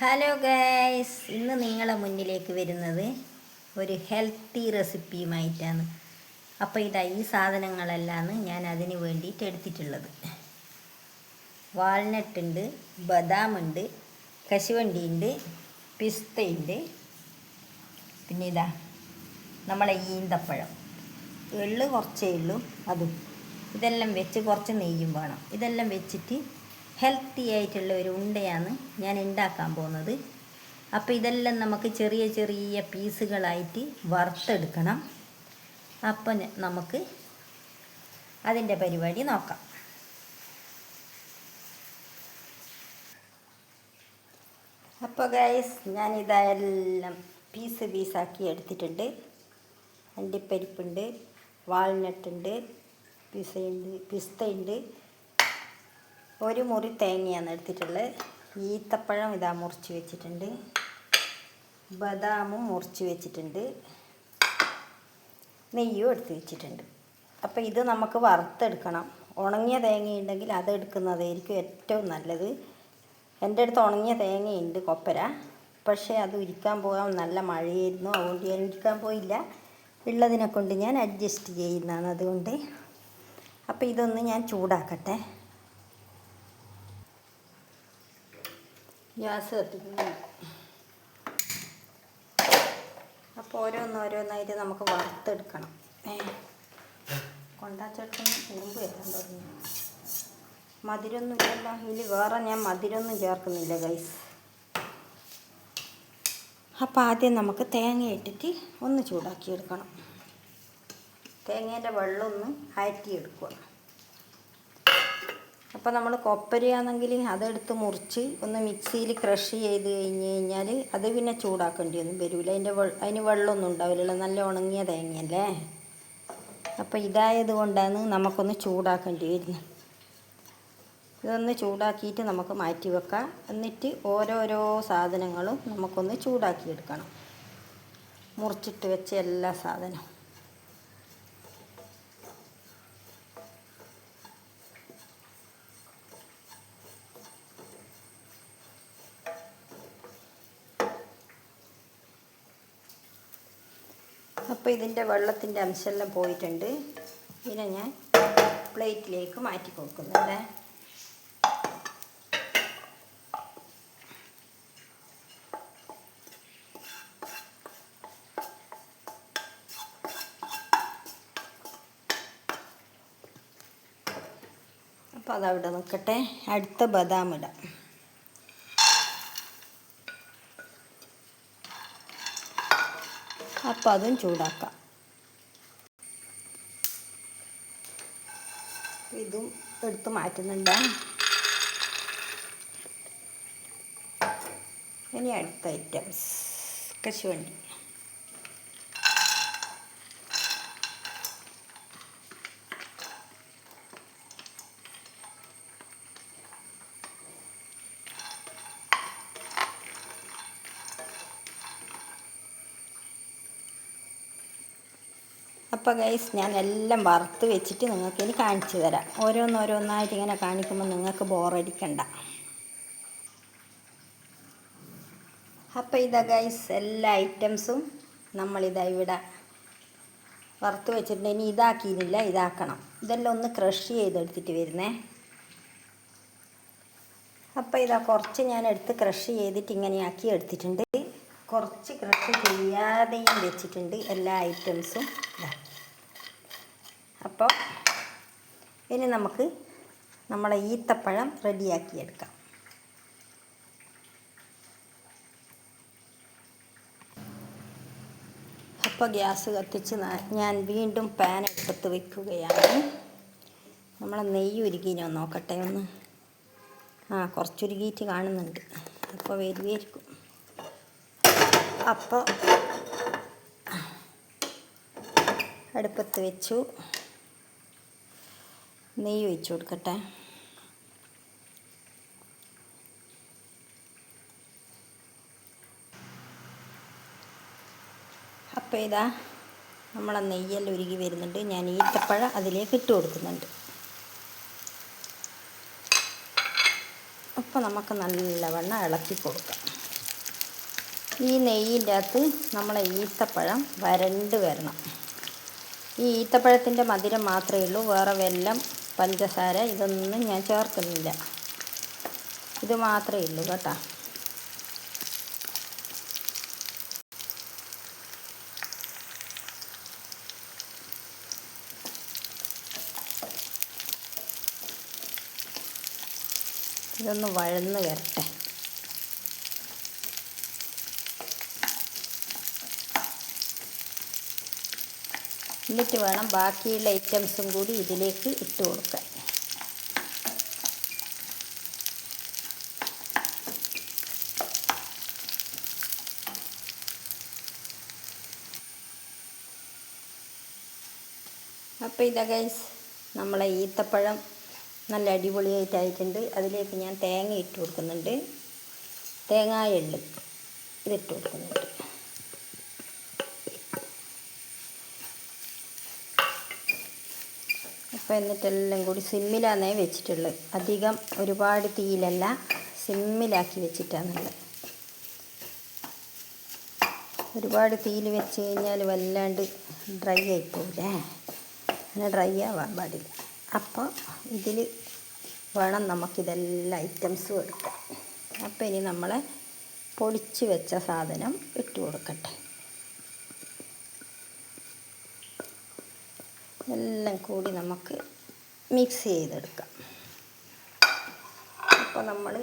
Hello guys ഇന്ന് നിങ്ങളെ മുന്നിലേക്ക് വരുന്നത് ഒരു ഹെൽത്തി റെസിപ്പിയുമായിട്ടാണ് അപ്പോൾ ഇതാ ഈ സാധനങ്ങളെല്ലാം ഞാൻ അതിന് വേണ്ടിയിട്ട് എടുത്തിട്ടുള്ളത്. വാൾനട്ട് ഉണ്ട് ബദാം ഉണ്ട് കശുവണ്ടി ഉണ്ട് പിസ്തയുണ്ട് പിന്നെ ഇതാ നമ്മളെ ഈന്തപ്പഴം. എള്ള് കുറച്ചേ ഉള്ളൂ അതും. ഇതെല്ലാം വെച്ച് കുറച്ച് നെയ്യും വേണം. ഇതെല്ലാം വെച്ചിട്ട് ഹെൽത്തി ആയിട്ടുള്ള ഒരു ഉണ്ടയാണ് ഞാൻ ഉണ്ടാക്കാൻ പോകുന്നത്. അപ്പോൾ ഇതെല്ലാം നമുക്ക് ചെറിയ ചെറിയ പീസുകളായിട്ട് വറുത്തെടുക്കണം. അപ്പം നമുക്ക് അതിന്റെ പരിപാടി നോക്കാം. അപ്പോൾ ഗൈസ് ഞാനിതെല്ലാം പീസ് പീസാക്കി എടുത്തിട്ടുണ്ട്. അണ്ടിപ്പരിപ്പുണ്ട് വാൾനട്ടുണ്ട് പിസയുണ്ട് പിസ്തയുണ്ട് ഒരു മുറി തേങ്ങയാണ് എടുത്തിട്ടുള്ളത്. ഈത്തപ്പഴം ഇതാ മുറിച്ച് വെച്ചിട്ടുണ്ട്. ബദാമും മുറിച്ച് വെച്ചിട്ടുണ്ട്. നെയ്യും എടുത്ത് വെച്ചിട്ടുണ്ട്. അപ്പോൾ ഇത് നമുക്ക് വറുത്തെടുക്കണം. ഉണങ്ങിയ തേങ്ങയുണ്ടെങ്കിൽ അത് എടുക്കുന്നതായിരിക്കും ഏറ്റവും നല്ലത്. എന്റെ അടുത്ത് ഉണങ്ങിയ തേങ്ങയുണ്ട് കൊപ്പര പക്ഷേ അത് ഉരിക്കാൻ പോകാൻ നല്ല മഴയായിരുന്നു. അതുകൊണ്ട് ഞാൻ ഉരിക്കാൻ പോയില്ല. ഉള്ളതിനെ കൊണ്ട് ഞാൻ അഡ്ജസ്റ്റ് ചെയ്യുന്നതാണ് അതുകൊണ്ട്. അപ്പോൾ ഇതൊന്ന് ഞാൻ ചൂടാക്കട്ടെ. ഗ്യാസ് കത്തിക്കുന്നു അപ്പോൾ ഓരോന്നോരോന്നായിട്ട് നമുക്ക് വറുത്തെടുക്കണം. ഏ കൊണ്ടാച്ചേട്ടന് ഉറുമ്പ് വരാൻ തുടങ്ങി. മധുരമൊന്നും ഇല്ലല്ലോ ഇതിൽ വേറെ ഞാൻ മധുരമൊന്നും ചേർക്കുന്നില്ല ഗൈസ് അപ്പോൾ ആദ്യം നമുക്ക് തേങ്ങ ഇട്ടിട്ട് ഒന്ന് ചൂടാക്കിയെടുക്കണം. തേങ്ങേന്റെ വെള്ളം ഒന്ന് അപ്പോൾ നമ്മൾ കൊപ്പരയാണെങ്കിൽ അതെടുത്ത് മുറിച്ച് ഒന്ന് മിക്സിയിൽ ക്രഷ് ചെയ്ത് കഴിഞ്ഞ് കഴിഞ്ഞാൽ അത് പിന്നെ ചൂടാക്കേണ്ടി ഒന്നും വരില്ല അതിന്റെ അതിന് വെള്ളമൊന്നും ഉണ്ടാവില്ലല്ലോ. നല്ല ഉണങ്ങിയ തേങ്ങയല്ലേ? അപ്പോൾ ഇതായത് കൊണ്ടാണ് നമുക്കൊന്ന് ചൂടാക്കേണ്ടി വരുന്നത്. ഇതൊന്ന് ചൂടാക്കിയിട്ട് നമുക്ക് മാറ്റി വെക്കാം. എന്നിട്ട് ഓരോരോ സാധനങ്ങളും നമുക്കൊന്ന് ചൂടാക്കിയെടുക്കണം. മുറിച്ചിട്ട് വെച്ച എല്ലാ സാധനവും. അപ്പോൾ ഇതിന്റെ വെള്ളത്തിന്റെ അംശമെല്ലാം പോയിട്ടുണ്ട്. ഇതിനെ ഞാൻ പ്ലേറ്റിലേക്ക് മാറ്റി കൊടുക്കുന്നുണ്ട് അപ്പോൾ അതവിടെ നിൽക്കട്ടെ. അടുത്ത ബദാം ഇടാം. അപ്പോൾ അതും ചൂടാക്കാം. ഇതും എടുത്ത് മാറ്റുന്നുണ്ട്. ഇനി അടുത്ത ഐറ്റംസ് കശുവണ്ടി. അപ്പോൾ ഗൈസ് ഞാൻ എല്ലാം വറുത്ത് വെച്ചിട്ട് നിങ്ങൾക്ക് ഇനി കാണിച്ചു തരാം. ഓരോന്നോരോന്നായിട്ട് ഇങ്ങനെ കാണിക്കുമ്പോൾ നിങ്ങൾക്ക് ബോറടിക്കണ്ട അപ്പോൾ ഇതാ ഗൈസ് എല്ലാ ഐറ്റംസും നമ്മളിതാ ഇവിടെ വറുത്ത് വെച്ചിട്ടുണ്ട്. ഇനി ഇതാക്കിയിരുന്നില്ല ഇതാക്കണം. ഇതെല്ലാം ഒന്ന് ക്രഷ് ചെയ്തെടുത്തിട്ട് വരുന്നേ. അപ്പോൾ ഇതാ കുറച്ച് ഞാൻ എടുത്ത് ക്രഷ് ചെയ്തിട്ട് ഇങ്ങനെയാക്കി എടുത്തിട്ടുണ്ട്. കുറച്ച് ക്രഷ് ചെയ്യാതെയും വെച്ചിട്ടുണ്ട് എല്ലാ ഐറ്റംസും ഇതാ അപ്പോൾ ഇനി നമുക്ക് നമ്മളെ ഈത്തപ്പഴം റെഡിയാക്കി എടുക്കാം. അപ്പോൾ ഗ്യാസ് കത്തിച്ച് ഞാൻ വീണ്ടും പാൻ എടുത്ത് വെക്കുകയാണ്. നമ്മളെ നെയ്യ് ഉരുകിനോ നോക്കട്ടെ ഒന്ന്. ആ കുറച്ചുരുകിയിട്ട് കാണുന്നുണ്ട്. അപ്പോൾ വരുമായിരിക്കും അപ്പോൾ അടുപ്പത്ത് വെച്ചു. നെയ്യ് ഒഴിച്ചു കൊടുക്കട്ടെ അപ്പോൾ ഇതാ നമ്മളെ നെയ്യെല്ലാം ഉരുകി വരുന്നുണ്ട്. ഞാൻ ഈത്തപ്പഴം അതിലേക്ക് ഇട്ട് കൊടുക്കുന്നുണ്ട്. അപ്പോൾ നമുക്ക് നല്ലവണ്ണം ഇളക്കി കൊടുക്കാം. ഈ നെയ്യിന്റെ അകത്ത് നമ്മളെ ഈത്തപ്പഴം വരണ്ട് വരണം. ഈ ഈത്തപ്പഴത്തിന്റെ മധുരം മാത്രമേ ഉള്ളൂ. വേറെ വെല്ലം പഞ്ചസാര ഇതൊന്നും ഞാൻ ചേർക്കുന്നില്ല. ഇത് മാത്രമേ ഉള്ളൂ കേട്ടോ. ഇതൊന്ന് വഴന്ന് വരട്ടെ. എന്നിട്ട് വേണം ബാക്കിയുള്ള ഐറ്റംസും കൂടി ഇതിലേക്ക് ഇട്ട് കൊടുക്കാൻ. അപ്പോൾ ഇതാ ഗൈസ് നമ്മളെ ഈത്തപ്പഴം നല്ല അടിപൊളിയായിട്ടായിട്ടുണ്ട്. അതിലേക്ക് ഞാൻ തേങ്ങ ഇട്ട് കൊടുക്കുന്നുണ്ട്. തേങ്ങാ എള്ള് ഇതിട്ട് കൊടുക്കുന്നുണ്ട്. അപ്പോൾ എന്നിട്ടെല്ലാം കൂടി സിമ്മിലാണേ വെച്ചിട്ടുള്ളത് അധികം ഒരുപാട് തീയിലല്ല സിമ്മിലാക്കി വെച്ചിട്ടാണുള്ളത്. ഒരുപാട് തീയിൽ വെച്ച് കഴിഞ്ഞാൽ വല്ലാണ്ട് ഡ്രൈ ആയിപ്പോവില്ലേ അങ്ങനെ ഡ്രൈ ആവാൻ പാടില്ല. അപ്പോൾ ഇതിൽ വേണം നമുക്കിതെല്ലാം ഐറ്റംസും എടുക്കാൻ അപ്പോൾ ഇനി നമ്മളെ പൊടിച്ച് വെച്ച സാധനം ഇട്ട് കൊടുക്കട്ടെ. എല്ലാം കൂടി നമുക്ക് മിക്സ് ചെയ്തെടുക്കാം. അപ്പോൾ നമ്മൾ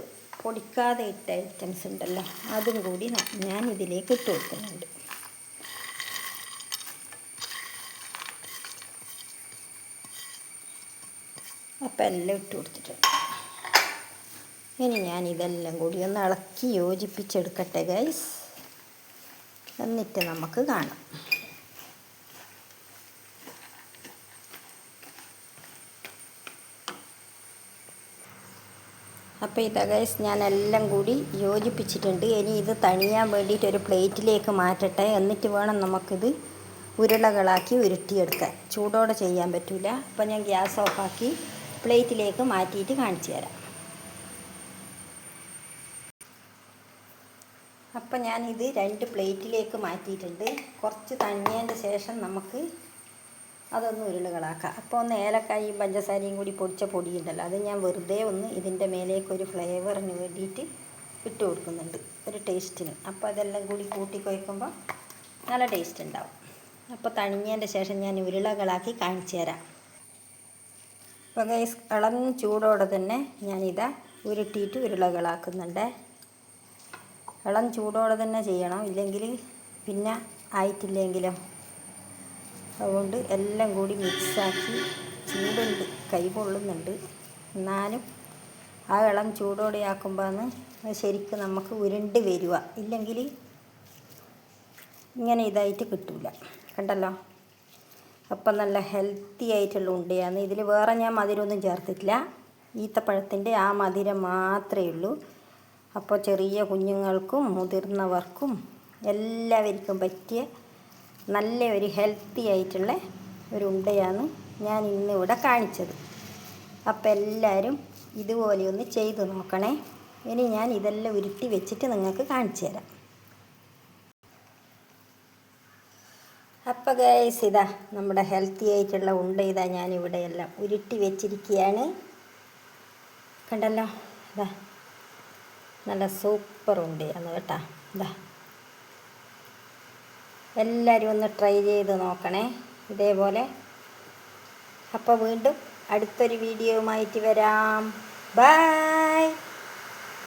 പൊടിക്കാതെ ഇട്ട ഐറ്റംസ് ഉണ്ടല്ലോ അതും കൂടി ഞാൻ ഇതിലേക്ക് ഇട്ട് കൊടുക്കുന്നുണ്ട്. അപ്പം എല്ലാം ഇട്ട് കൊടുത്തിട്ടുണ്ട്. ഇനി ഞാൻ ഇതെല്ലാം കൂടി ഒന്ന് ഇളക്കി യോജിപ്പിച്ചെടുക്കട്ടെ ഗൈസ് എന്നിട്ട് നമുക്ക് കാണാം. അപ്പോൾ ഇതാ ഗൈസ് ഞാൻ എല്ലാം കൂടി യോജിപ്പിച്ചിട്ടുണ്ട്. ഇനി ഇത് തണിയാൻ വേണ്ടിയിട്ട് ഒരു പ്ലേറ്റിലേക്ക് മാറ്റട്ടെ. എന്നിട്ട് വേണം നമുക്കിത് ഉരുളകളാക്കി ഉരുട്ടിയെടുക്കാൻ. ചൂടോടെ ചെയ്യാൻ പറ്റില്ല അപ്പോൾ ഞാൻ ഗ്യാസ് ഓഫാക്കി പ്ലേറ്റിലേക്ക് മാറ്റിയിട്ട് കാണിച്ചു തരാം. അപ്പം ഞാനിത് രണ്ട് പ്ലേറ്റിലേക്ക് മാറ്റിയിട്ടുണ്ട്. കുറച്ച് തണിയതിന്റെ ശേഷം നമുക്ക് അതൊന്ന് ഉരുളകളാക്കാം. അപ്പോൾ ഒന്ന് ഏലക്കായും പഞ്ചസാരയും കൂടി പൊടിച്ച പൊടിയുണ്ടല്ലോ അത് ഞാൻ വെറുതെ ഒന്ന് ഇതിന്റെ മേലേക്ക് ഒരു ഫ്ലേവറിന് വേണ്ടിയിട്ട് ഇട്ട് കൊടുക്കുന്നുണ്ട് ഒരു ടേസ്റ്റിന് അപ്പോൾ അതെല്ലാം കൂടി കൂട്ടി കുഴക്കുമ്പോൾ നല്ല ടേസ്റ്റ് ഉണ്ടാവും. അപ്പോൾ തണിഞ്ഞതിന്റെ ശേഷം ഞാൻ ഉരുളകളാക്കി കാണിച്ചു തരാം. അപ്പോൾ ഗൈസ് ഇളം ചൂടോടെ തന്നെ ഞാനിതാ ഉരുട്ടിയിട്ട് ഉരുളകളാക്കുന്നുണ്ട്. ഇളം ചൂടോടെ തന്നെ ചെയ്യണം ഇല്ലെങ്കിൽ പിന്നെ ആയിട്ടില്ലെങ്കിലോ അതുകൊണ്ട് എല്ലാം കൂടി മിക്സാക്കി ചൂടുണ്ട് കൈ കൊള്ളുന്നുണ്ട് എന്നാലും ആ ഇളം ചൂടോടെ ആക്കുമ്പോഴാണ് ശരിക്കും നമുക്ക് ഉരുണ്ട് വരിക. ഇല്ലെങ്കിൽ ഇങ്ങനെ ഇതായിട്ട് കിട്ടില്ല കണ്ടല്ലോ? അപ്പം നല്ല ഹെൽത്തി ആയിട്ടുള്ള ഉണ്ടയാണ്. ഇതിൽ വേറെ ഞാൻ മധുരമൊന്നും ചേർത്തിട്ടില്ല. ഈത്തപ്പഴത്തിന്റെ ആ മധുരം മാത്രമേ ഉള്ളൂ. അപ്പോൾ ചെറിയ കുഞ്ഞുങ്ങൾക്കും മുതിർന്നവർക്കും എല്ലാവർക്കും പറ്റിയ നല്ല ഒരു ഹെൽത്തി ആയിട്ടുള്ള ഒരു ഉണ്ടയാണ് ഞാൻ ഇന്നിവിടെ കാണിച്ചത്. അപ്പം എല്ലാവരും ഇതുപോലെ ഒന്ന് ചെയ്ത് നോക്കണേ. ഇനി ഞാൻ ഇതെല്ലാം ഉരുട്ടി വെച്ചിട്ട് നിങ്ങൾക്ക് കാണിച്ചു തരാം. അപ്പോൾ ഗൈസ് ഇതാ നമ്മുടെ ഹെൽത്തി ആയിട്ടുള്ള ഉണ്ട. ഇതാ ഞാനിവിടെ എല്ലാം ഉരുട്ടി വെച്ചിരിക്കുകയാണ്. കണ്ടല്ലോ? ഇതാ. നല്ല സൂപ്പർ ഉണ്ടയാണ് കേട്ടോ ഇതാ. എല്ലാവരും ഒന്ന് ട്രൈ ചെയ്ത് നോക്കണേ. ഇതേപോലെ. അപ്പോൾ വീണ്ടും അടുത്തൊരു വീഡിയോയുമായിട്ട് വരാം. ബൈ